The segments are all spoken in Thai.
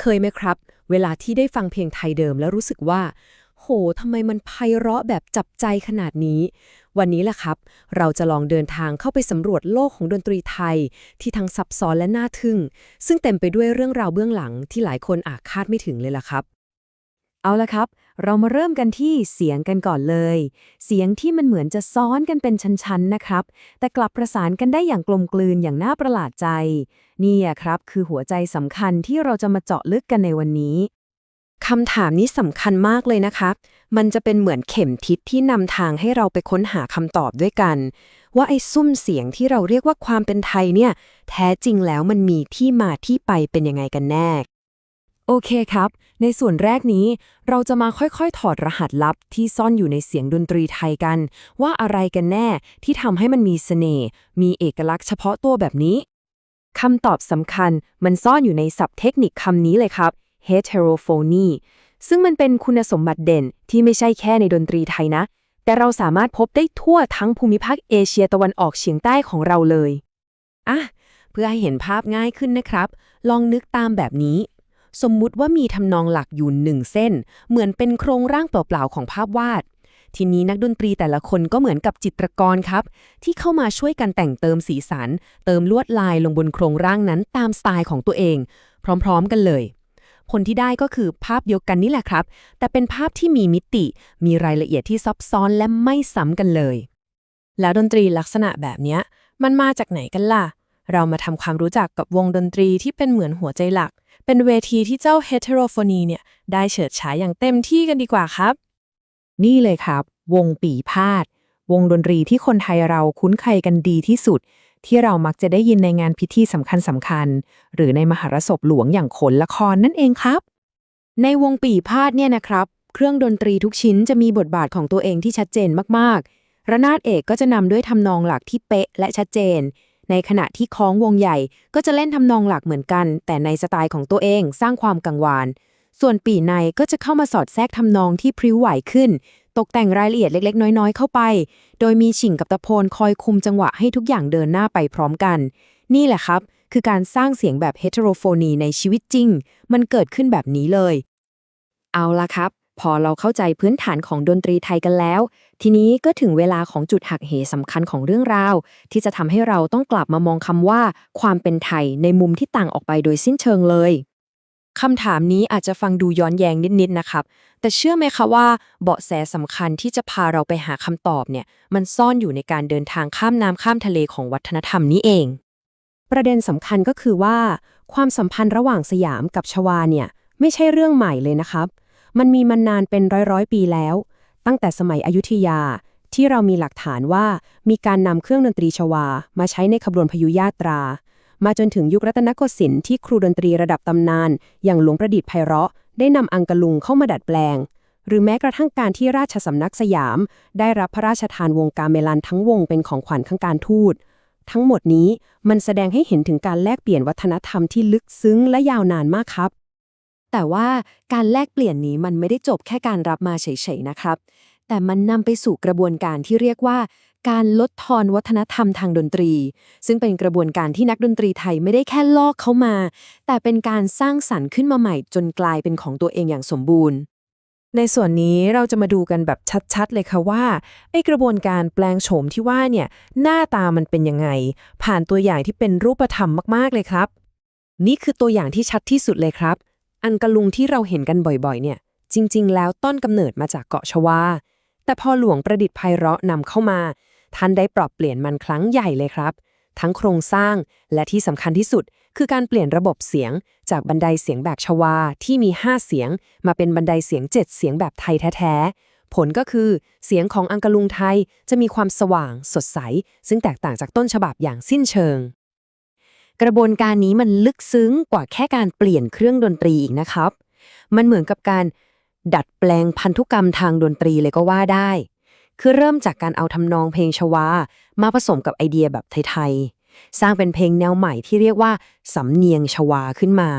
เคยไหมครับ เวลาที่ได้ฟังเพลงไทยเดิมแล้วรู้สึกว่า โหทำไมมันไพเราะแบบจับใจขนาดนี้ วันนี้แหละครับ เราจะลองเดินทางเข้าไปสำรวจโลกของดนตรีไทย ที่ทั้งซับซ้อนและน่าทึ่ง ซึ่งเต็มไปด้วยเรื่องราวเบื้องหลังที่หลายคนอาจคาดไม่ถึงเลยล่ะครับ เอาละครับ เรามาเริ่มกันที่เสียงกันก่อนเลย เสียงที่มันเหมือนจะซ้อนกันเป็นชั้นๆนะครับ แต่กลับประสานกันได้อย่างกลมกลืนอย่างน่าประหลาดใจ นี่ครับคือหัวใจสำคัญที่เราจะมาเจาะลึกกันในวันนี้คำถามนี้สำคัญมากเลยนะครับ มันจะเป็นเหมือนเข็มทิศที่นำทางให้เราไปค้นหาคำตอบด้วยกัน ว่าไอ้ซุ้มเสียงที่เราเรียกว่าความเป็นไทยเนี่ย แท้จริงแล้วมันมีที่มาที่ไปเป็นยังไงกันแน่ โอเคครับ ในส่วนแรกนี้ เราจะมาค่อยๆ ถอดรหัสลับที่ซ่อนอยู่ในเสียงดนตรีไทยกัน ว่าอะไรกันแน่ที่ทำให้มันมีเสน่ห์มีเอกลักษณ์เฉพาะตัวแบบนี้คำตอบสำคัญมันซ่อนอยู่ในศัพท์เทคนิคคำนี้เลยครับ heterophony ซึ่งมันเป็นคุณสมบัติเด่นที่ไม่ใช่แค่ในดนตรีไทยนะ แต่เราสามารถพบได้ทั่วทั้งภูมิภาคเอเชียตะวันออกเฉียงใต้ของเราเลยอะเพื่อให้เห็นภาพง่ายขึ้นนะครับ ลองนึกตามแบบนี้ สมมุติว่ามีทำนองหลักอยู่หนึ่งเส้น เหมือนเป็นโครงร่างเปล่าๆของภาพวาด ทีนี้นักดนตรีแต่ละคนก็เหมือนกับจิตรกรครับ ที่เข้ามาช่วยกันแต่งเติมสีสัน เติมลวดลายลงบนโครงร่างนั้นตามสไตล์ของตัวเอง พร้อมๆกันเลย ผลที่ได้ก็คือภาพเดียวกันนี่แหละครับ แต่เป็นภาพที่มีมิติ มีรายละเอียดที่ซับซ้อนและไม่ซ้ำกันเลย แล้วดนตรีลักษณะแบบนี้มันมาจากไหนกันล่ะ เรามาทำความรู้จักกับวงดนตรีที่เป็นเหมือนหัวใจหลัก เป็นเวทีที่เจ้า heterophony เนี่ย ได้เฉิดฉายอย่างเต็มที่กันดีกว่าครับ นี่เลยครับ วงปีพาด วงดนตรีที่คนไทยเราคุ้นเคยกันดีที่สุด ที่เรามักจะได้ยินในงานพิธีสำคัญสำคัญๆหรือในมหรสพหลวงอย่างโขนละครนั่นเองครับ ในวงปีพาดเนี่ยนะครับ เครื่องดนตรีทุกชิ้นจะมีบทบาทของตัวเองที่ชัดเจนมากๆ ระนาดเอกก็จะนำด้วยทำนองหลักที่เป๊ะและชัดเจน ในขณะที่คล้องวงใหญ่ก็จะเล่นทำนองหลักเหมือนกัน แต่ในสไตล์ของตัวเองสร้างความกังวาน ส่วนปีในก็จะเข้ามาสอดแทรกทำนองที่พริ้วไหวขึ้น ตกแต่งรายละเอียดเล็ก ๆ น้อยๆ เข้าไป โดยมีฉิงกับตะโพนคอยคุมจังหวะให้ทุกอย่างเดินหน้าไปพร้อมกัน นี่แหละครับ คือการสร้างเสียงแบบ heterophony ในชีวิตจริง มันเกิดขึ้นแบบนี้เลย เอาละครับพอเราเข้าใจพื้นฐานของดนตรีไทยกันแล้ว ทีนี้ก็ถึงเวลาของจุดหักเหสำคัญของเรื่องราว ที่จะทำให้เราต้องกลับมามองคำว่า ความเป็นไทยในมุมที่ต่างออกไปโดยสิ้นเชิงเลยคำถามนี้อาจจะฟังดูย้อนแย้งนิดๆนะครับ แต่เชื่อไหมคะว่า เบาะแสสำคัญที่จะพาเราไปหาคำตอบเนี่ย มันซ่อนอยู่ในการเดินทางข้ามน้ำข้ามทะเลของวัฒนธรรมนี้เอง ประเด็นสำคัญก็คือว่า ความสัมพันธ์ระหว่างสยามกับชวาเนี่ย ไม่ใช่เรื่องใหม่เลยนะครับ มันมีมานานเป็นร้อยร้อยๆปีแล้ว ตั้งแต่สมัยอยุธยา ที่เรามีหลักฐานว่ามีการนำเครื่องดนตรีชวา มาใช้ในขบวนพยุญาตรา มาจนถึงยุครัตนโกสินทร์ที่ครูดนตรีระดับตำนาน อย่างหลวงประดิษฐ์ไพเราะ ได้นำอังกะลุงเข้ามาดัดแปลง หรือแม้กระทั่งการที่ราชสำนักสยาม ได้รับพระราชทานวงการเมลันทั้งวงเป็นของขวัญข้างการทูตทั้งหมดนี้มันแสดงให้เห็นถึงการแลกเปลี่ยนวัฒนธรรมที่ลึกซึ้งและยาวนานมากครับ แต่ว่าการแลกเปลี่ยนนี้มันไม่ได้จบแค่การรับมาเฉยๆนะครับ แต่มันนำไปสู่กระบวนการที่เรียกว่า การลดทอนวัฒนธรรมทางดนตรี ซึ่งเป็นกระบวนการที่นักดนตรีไทยไม่ได้แค่ลอกเข้ามา แต่เป็นการสร้างสรรค์ขึ้นมาใหม่จนกลายเป็นของตัวเองอย่างสมบูรณ์ในส่วนนี้เราจะมาดูกันแบบชัดๆ เลยค่ะว่าไอกระบวนการแปลงโฉมที่ว่าเนี่ยหน้าตามันเป็นยังไง ผ่านตัวอย่างที่เป็นรูปธรรมมากๆเลยครับ นี่คือตัวอย่างที่ชัดที่สุดเลยครับ อันกะลุงที่เราเห็นกันบ่อยๆ เนี่ย จริง ๆ แล้วต้นกำเนิดมาจากเกาะชวา แต่พอหลวงประดิษฐ์ไพเราะนำเข้ามา ท่านได้ปรับเปลี่ยนมันครั้งใหญ่เลยครับ ทั้งโครงสร้างและที่สำคัญที่สุด คือการเปลี่ยนระบบเสียง จากบันไดเสียงแบบชวาที่มี 5 เสียง มาเป็นบันไดเสียง 7 เสียงแบบไทยแท้ๆผลก็คือเสียงของอังกะลุงไทยจะมีความสว่าง สดใส ซึ่งแตกต่างจากต้นฉบับอย่างสิ้นเชิง กระบวนการนี้มันลึกซึ้งกว่าแค่การเปลี่ยนเครื่องดนตรีอีกนะครับ มันเหมือนกับการดัดแปลงพันธุกรรมทางดนตรีเลยก็ว่าได้ คือเริ่มจากการเอาทำนองเพลงชวา มาผสมกับไอเดียแบบไทยๆ สร้างเป็นเพลงแนวใหม่ที่เรียกว่าสำเนียงชวาขึ้นมา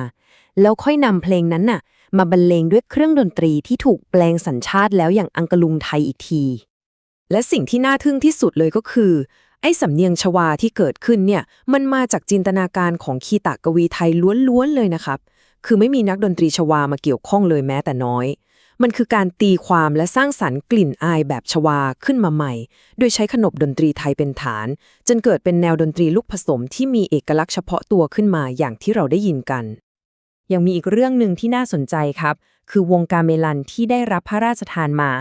แล้วค่อยนำเพลงนั้นน่ะ มาบรรเลงด้วยเครื่องดนตรีที่ถูกแปลงสัญชาติแล้วอย่างอังกลุงไทยอีกที และสิ่งที่น่าทึ่งที่สุดเลยก็คือ ไอ้สำเนียงชวาที่เกิดขึ้นเนี่ยมันมาจากจินตนาการของคีตะกวีไทยล้วนๆเลยนะครับ คือไม่มีนักดนตรีชวามาเกี่ยวข้องเลยแม้แต่น้อย มันคือการตีความและสร้างสรรค์กลิ่นอายแบบชวาขึ้นมาใหม่ โดยใช้ขนบดนตรีไทยเป็นฐาน จนเกิดเป็นแนวดนตรีลูกผสมที่มีเอกลักษณ์เฉพาะตัวขึ้นมาอย่างที่เราได้ยินกันยังมีอีกเรื่องหนึ่งที่น่าสนใจครับ คือวงการเมลันที่ได้รับพระราชทานมา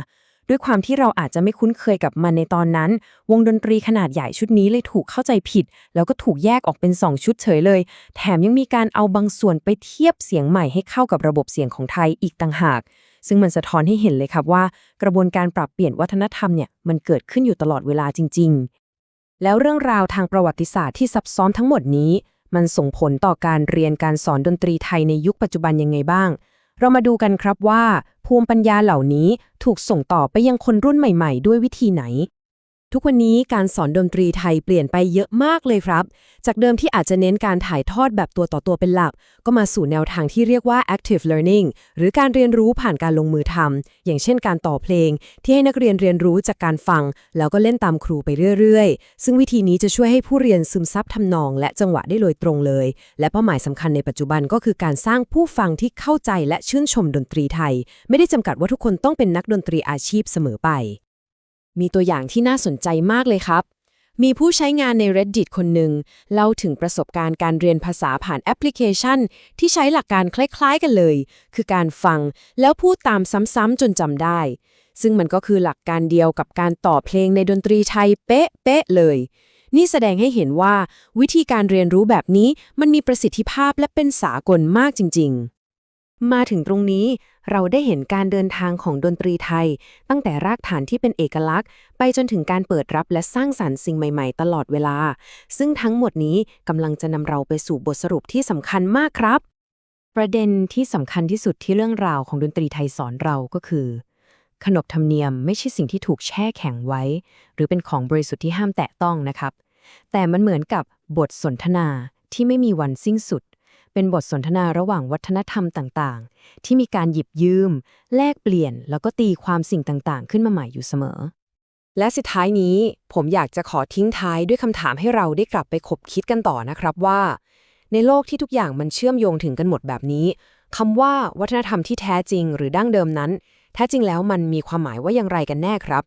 ด้วยความที่เราอาจจะไม่คุ้นเคยกับมันในตอนนั้น วงดนตรีขนาดใหญ่ชุดนี้เลยถูกเข้าใจผิด แล้วก็ถูกแยกออกเป็น 2 ชุดเฉยเลย แถมยังมีการเอาบางส่วนไปเทียบเสียงใหม่ให้เข้ากับระบบเสียงของไทยอีกต่างหาก ซึ่งมันสะท้อนให้เห็นเลยครับว่า กระบวนการปรับเปลี่ยนวัฒนธรรมเนี่ยมันเกิดขึ้นอยู่ตลอดเวลาจริง ๆ แล้วเรื่องราวทางประวัติศาสตร์ที่ซับซ้อนทั้งหมดนี้ มันส่งผลต่อการเรียนการสอนดนตรีไทยในยุคปัจจุบันยังไงบ้าง เรามาดูกันครับว่า ภูมิปัญญาเหล่านี้ถูกส่งต่อไปยังคนรุ่นใหม่ ๆ ด้วยวิธีไหน ทุกวันนี้การสอนดนตรีไทยเปลี่ยนไปเยอะมากเลยครับ จากเดิมที่อาจจะเน้นการถ่ายทอดแบบตัวต่อตัวเป็นหลัก ก็มาสู่แนวทางที่เรียกว่า active learning หรือการเรียนรู้ผ่านการลงมือทำ อย่างเช่นการต่อเพลง ที่ให้นักเรียนเรียนรู้จากการฟัง แล้วก็เล่นตามครูไปเรื่อยๆ ซึ่งวิธีนี้จะช่วยให้ผู้เรียนซึมซับทำนอง และจังหวะได้โดยตรงเลย และเป้าหมายสำคัญในปัจจุบันก็คือการสร้างผู้ฟังที่เข้าใจและชื่นชมดนตรีไทย ไม่ได้จำกัดว่าทุกคนต้องเป็นนักดนตรีอาชีพเสมอไป มีตัวอย่างที่น่าสนใจมากเลยครับ มีผู้ใช้งานใน Reddit คนหนึ่งเล่าถึงประสบการณ์การเรียนภาษาผ่านแอปพลิเคชัน ที่ใช้หลักการคล้ายๆกันเลย คือการฟังแล้วพูดตามซ้ำๆจนจำได้ ซึ่งมันก็คือหลักการเดียวกับการต่อเพลงในดนตรีไทยเป๊ะๆเลย นี่แสดงให้เห็นว่า วิธีการเรียนรู้แบบนี้มันมีประสิทธิภาพและเป็นสากลมากจริง ๆ มาถึงตรงนี้เราได้เห็นการเดินทางของดนตรีไทย ตั้งแต่รากฐานที่เป็นเอกลักษณ์ ไปจนถึงการเปิดรับและสร้างสรรค์สิ่งใหม่ๆ ตลอดเวลา ซึ่งทั้งหมดนี้กำลังจะนำเราไปสู่บทสรุปที่สำคัญมากครับ ประเด็นที่สำคัญที่สุดที่เรื่องราวของดนตรีไทยสอนเราก็คือ ขนบธรรมเนียมไม่ใช่สิ่งที่ถูกแช่แข็งไว้ หรือเป็นของบริสุทธิ์ที่ห้ามแตะต้องนะครับ แต่มันเหมือนกับบทสนทนาที่ไม่มีวันสิ้นสุด เป็นบทสนทนาระหว่างวัฒนธรรมต่างๆ ที่มีการหยิบยืม แลกเปลี่ยน แล้วก็ตีความสิ่งต่างๆ ขึ้นมาใหม่อยู่เสมอ และสุดท้ายนี้ ผมอยากจะขอทิ้งท้ายด้วยคำถามให้เราได้กลับไปคบคิดกันต่อนะครับว่า ในโลกที่ทุกอย่างมันเชื่อมโยงถึงกันหมดแบบนี้คำว่าวัฒนธรรมที่แท้จริง หรือดั้งเดิมนั้น แท้จริงแล้วมันมีความหมายว่าอย่างไรกันแน่ครับ